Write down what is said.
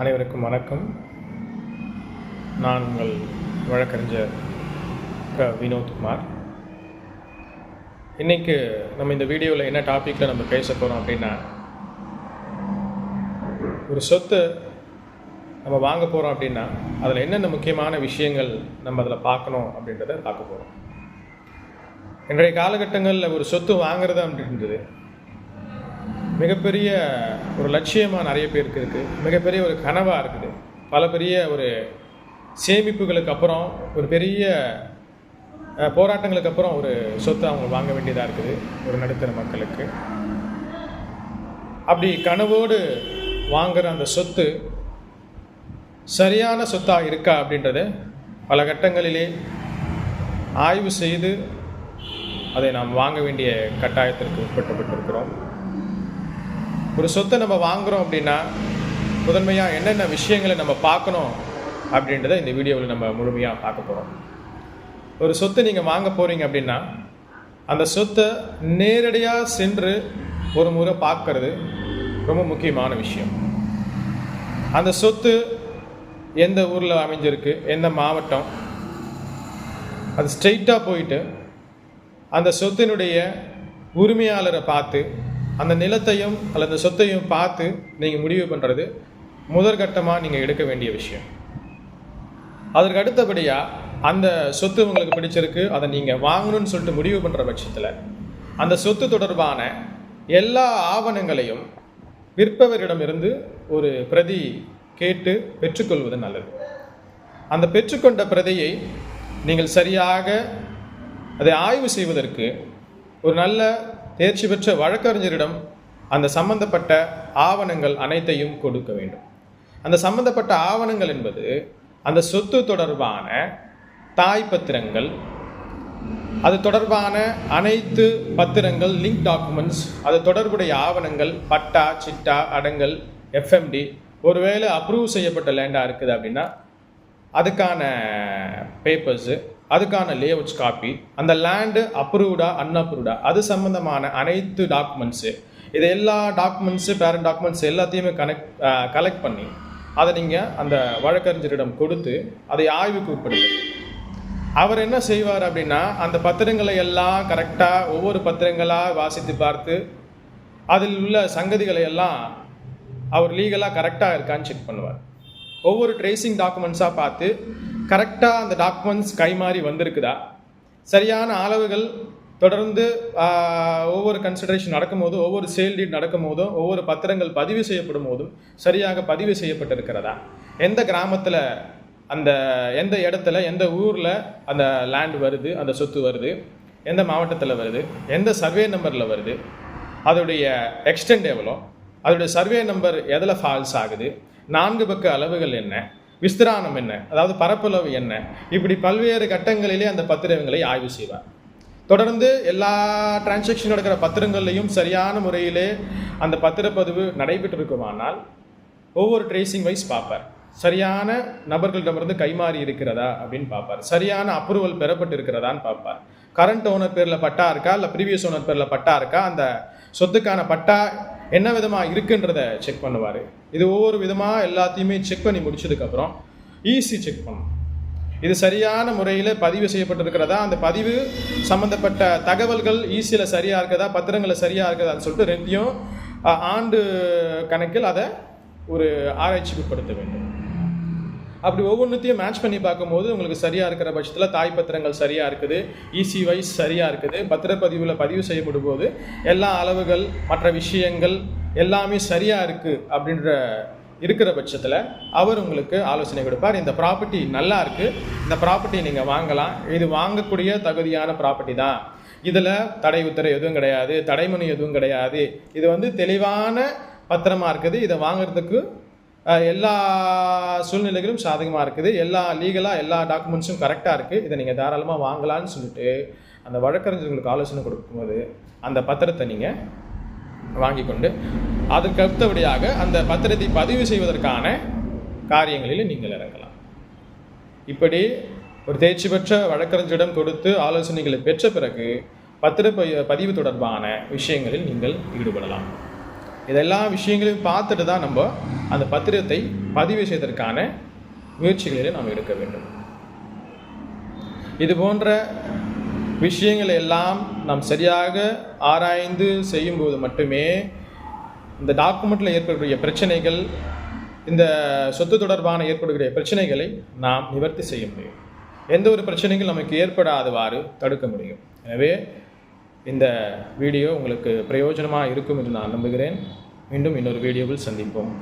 அனைவருக்கும் வணக்கம். நான் உங்கள் வழக்கறிஞர் க. வினோத்குமார் இன்றைக்கு நம்ம இந்த வீடியோவில் என்ன டாப்பிக்கில் நம்ம பேச போகிறோம் அப்படின்னா ஒரு சொத்து நம்ம வாங்க போகிறோம் அப்படின்னா அதில் என்னென்ன முக்கியமான விஷயங்கள் நம்ம அதில் பார்க்கணும் அப்படின்றத பார்க்க போகிறோம் இன்றைய காலகட்டங்களில் ஒரு சொத்து வாங்குறது அப்படின்றது மிகப்பெரிய ஒரு லட்சியமாக நிறைய பேருக்கு இருக்குது மிகப்பெரிய ஒரு கனவாக இருக்குது. பல பெரிய ஒரு சேமிப்புகளுக்கு அப்புறம் ஒரு பெரிய போராட்டங்களுக்கு அப்புறம் ஒரு சொத்தை அவங்க வாங்க வேண்டியதாக இருக்குது ஒரு நடுத்தர மக்களுக்கு. அப்படி கனவோடு வாங்குகிற அந்த சொத்து சரியான சொத்தாக இருக்கா அப்படின்றத பல கட்டங்களிலே ஆய்வு செய்து அதை நாம் வாங்க வேண்டிய கட்டாயத்திற்கு உட்பட்டப்பட்டிருக்கிறோம் ஒரு சொத்தை நம்ம வாங்குறோம் அப்படின்னா முதன்மையாக என்னென்ன விஷயங்களை நம்ம பார்க்கணும் அப்படின்றத இந்த வீடியோவில் நம்ம முழுமையாக பார்க்க போகிறோம் ஒரு சொத்தை நீங்கள் வாங்க போகிறீங்க அப்படின்னா அந்த சொத்தை நேரடியாக சென்று ஒரு முறை பார்க்கறது ரொம்ப முக்கியமான விஷயம். அந்த சொத்து எந்த ஊரில் அமைஞ்சிருக்கு எந்த மாவட்டம் அது ஸ்ட்ரெயிட்டாக போயிட்டு அந்த சொத்தினுடைய உரிமையாளரை பார்த்து அந்த நிலத்தையும் அல்லது சொத்தையும் பார்த்து நீங்கள் முடிவு பண்ணுறது முதற்கட்டமாக நீங்கள் எடுக்க வேண்டிய விஷயம். அதற்கு அடுத்தபடியாக அந்த சொத்து உங்களுக்கு பிடிச்சிருக்கு அதை நீங்கள் வாங்கணும்னு சொல்லிட்டு முடிவு பண்ணுற பட்சத்தில் அந்த சொத்து தொடர்பான எல்லா ஆவணங்களையும் விற்பவரிடமிருந்து ஒரு பிரதி கேட்டு பெற்றுக்கொள்வது நல்லது. அந்த பெற்றுக்கொண்ட பிரதியை நீங்கள் சரியாக அதை ஆய்வு செய்வதற்கு ஒரு நல்ல தேர்ச்சி பெற்ற வழக்கறிஞரிடம் அந்த சம்பந்தப்பட்ட ஆவணங்கள் அனைத்தையும் கொடுக்க வேண்டும். அந்த சம்பந்தப்பட்ட ஆவணங்கள் என்பது அந்த சொத்து தொடர்பான தாய் பத்திரங்கள் அது தொடர்பான அனைத்து பத்திரங்கள் லிங்க் டாக்குமெண்ட்ஸ் அது தொடர்புடைய ஆவணங்கள் பட்டா சிட்டா அடங்கல் எஃப்எம்டி ஒருவேளை அப்ரூவ் செய்யப்பட்ட லேண்டாக இருக்குது அப்படின்னா அதுக்கான பேப்பர்ஸு அதுக்கான லேஅவுட்ஸ் காப்பி அந்த லேண்டு அப்ரூவ்டா அன்அப்ரூவ்டா அது சம்மந்தமான அனைத்து டாக்குமெண்ட்ஸு இது எல்லா டாக்குமெண்ட்ஸு பேரண்ட் டாக்குமெண்ட்ஸ் எல்லாத்தையுமே கனெக்ட் கலெக்ட் பண்ணி அதை நீங்கள் அந்த வழக்கறிஞரிடம் கொடுத்து அதை ஆய்வுக்கு உட்படுத்து அவர் என்ன செய்வார் அப்படின்னா அந்த பத்திரங்களை எல்லாம் கரெக்டாக ஒவ்வொரு பத்திரங்களாக வாசித்து பார்த்து அதில் உள்ள சங்கதிகளை எல்லாம் அவர் லீகலாக கரெக்டாக இருக்கான்னு செக் பண்ணுவார். ஒவ்வொரு ட்ரேசிங் டாக்குமெண்ட்ஸாக பார்த்து கரெக்டாக அந்த டாக்குமெண்ட்ஸ் கைமாறி வந்திருக்குதா? சரியான அளவுகள் தொடர்ந்து ஒவ்வொரு கன்சிடரேஷன் நடக்கும்போது ஒவ்வொரு சேல் டீட் நடக்கும்போதும் ஒவ்வொரு பத்திரங்கள் பதிவு செய்யப்படும் போதும் சரியாக பதிவு செய்யப்பட்டிருக்கிறதா? எந்த கிராமத்தில் அந்த எந்த இடத்துல எந்த ஊரில் அந்த லேண்ட் வருது அந்த சொத்து வருது எந்த மாவட்டத்தில் வருது எந்த சர்வே நம்பரில் வருது அதோடைய எக்ஸ்டெண்ட் எவ்வளோ அதோடைய சர்வே நம்பர் எதில் ஃபால்ஸ் ஆகுது நான்கு பக்க அளவுகள் என்ன? விஸ்திரானம் என்ன? அதாவது பரப்பளவு என்ன? இப்படி பல்வேறு கட்டங்களிலே அந்த பத்திரங்களை ஆய்வு செய்வார். தொடர்ந்து எல்லா டிரான்சாக்ஷன் நடக்கிற பத்திரங்கள்லையும் சரியான முறையிலே அந்த பத்திரப்பதிவு நடைபெற்றிருக்குமானால் ஒவ்வொரு ட்ரேசிங் வைஸ் பார்ப்பார். சரியான நபர்களிடமிருந்து கைமாறி இருக்கிறதா அப்படின்னு பார்ப்பார். சரியான அப்ரூவல் பெறப்பட்டு இருக்கிறதான்னு பார்ப்பார். கரண்ட் ஓனர் பேரில் பட்டா இருக்கா? இல்லை ப்ரீவியஸ் ஓனர் பேரில் பட்டா இருக்கா? அந்த சொத்துக்கான பட்டா என்ன விதமாக இருக்குன்றத செக் பண்ணுவார். இது ஒவ்வொரு விதமாக எல்லாத்தையுமே செக் பண்ணி முடிச்சதுக்கப்புறம் ஈஸி செக் பண்ணணும். இது சரியான முறையில் பதிவு செய்யப்பட்டிருக்கிறதா? அந்த பதிவு சம்மந்தப்பட்ட தகவல்கள் ஈஸியில் சரியாக இருக்குதா? பத்திரங்களில் சரியாக இருக்குதான்னு சொல்லிட்டு ரெண்டையும் ஆண்டு கணக்கில் அதை ஒரு ஆராய்ச்சிக்குட்படுத்த வேண்டும். அப்படி ஒவ்வொன்றத்தையும் மேட்ச் பண்ணி பார்க்கும்போது உங்களுக்கு சரியாக இருக்கிற பட்சத்தில் தாய் பத்திரங்கள் சரியாக இருக்குது. இசி வைஸ் சரியாக இருக்குது. பத்திரப்பதிவில் பதிவு செய்யப்படும் போது எல்லா அளவுகள் மற்ற விஷயங்கள் எல்லாமே சரியாக இருக்குது அப்படின்ற இருக்கிற பட்சத்தில் அவர் உங்களுக்கு ஆலோசனை கொடுப்பார். இந்த ப்ராப்பர்ட்டி நல்லா இருக்குது இந்த ப்ராப்பர்ட்டி நீங்கள் வாங்கலாம். இது வாங்கக்கூடிய தகுதியான ப்ராப்பர்ட்டி தான். இதில் தடை உத்தரவு எதுவும் கிடையாது. தடைமணி எதுவும் கிடையாது. இது வந்து தெளிவான பத்திரமா இருக்குது. இதை வாங்குறதுக்கு எல்லா சூழ்நிலைகளும் சாதகமாக இருக்குது. எல்லா லீகலாக எல்லா டாக்குமெண்ட்ஸும் கரெக்டாக இருக்குது இதை நீங்கள் தாராளமாக வாங்கலான்னு சொல்லிட்டு அந்த வழக்கறிஞர்களுக்கு ஆலோசனை கொடுக்கும்போது அந்த பத்திரத்தை நீங்கள் வாங்கி கொண்டு அதற்கு அடுத்தபடியாக அந்த பத்திரத்தை பதிவு செய்வதற்கான காரியங்களில் நீங்கள் இறங்கலாம். இப்படி ஒரு தேர்ச்சி பெற்ற வழக்கறிஞரிடம் கொடுத்து ஆலோசனைகளை பெற்ற பிறகு பத்திர ப- பதிவு தொடர்பான விஷயங்களில் நீங்கள் ஈடுபடலாம். இதெல்லா விஷயங்களையும் பார்த்துட்டு தான் நம்ம அந்த பத்திரத்தை பதிவு செய்வதற்கான முயற்சிகளிலே நாம் எடுக்க வேண்டும். இது போன்ற விஷயங்களை எல்லாம் நாம் சரியாக ஆராய்ந்து செய்யும்போது மட்டுமே இந்த டாக்குமெண்ட்டில் ஏற்படக்கூடிய பிரச்சனைகள் இந்த சொத்து தொடர்பான ஏற்படக்கூடிய பிரச்சனைகளை நாம் நிவர்த்தி செய்ய முடியும். எந்த ஒரு பிரச்சனைகள் நமக்கு ஏற்படாதவாறு தடுக்க முடியும். எனவே இந்த வீடியோ உங்களுக்கு பிரயோஜனமாக இருக்கும் என்று நான் நம்புகிறேன். மீண்டும் இன்னொரு வீடியோவில் சந்திப்போம்.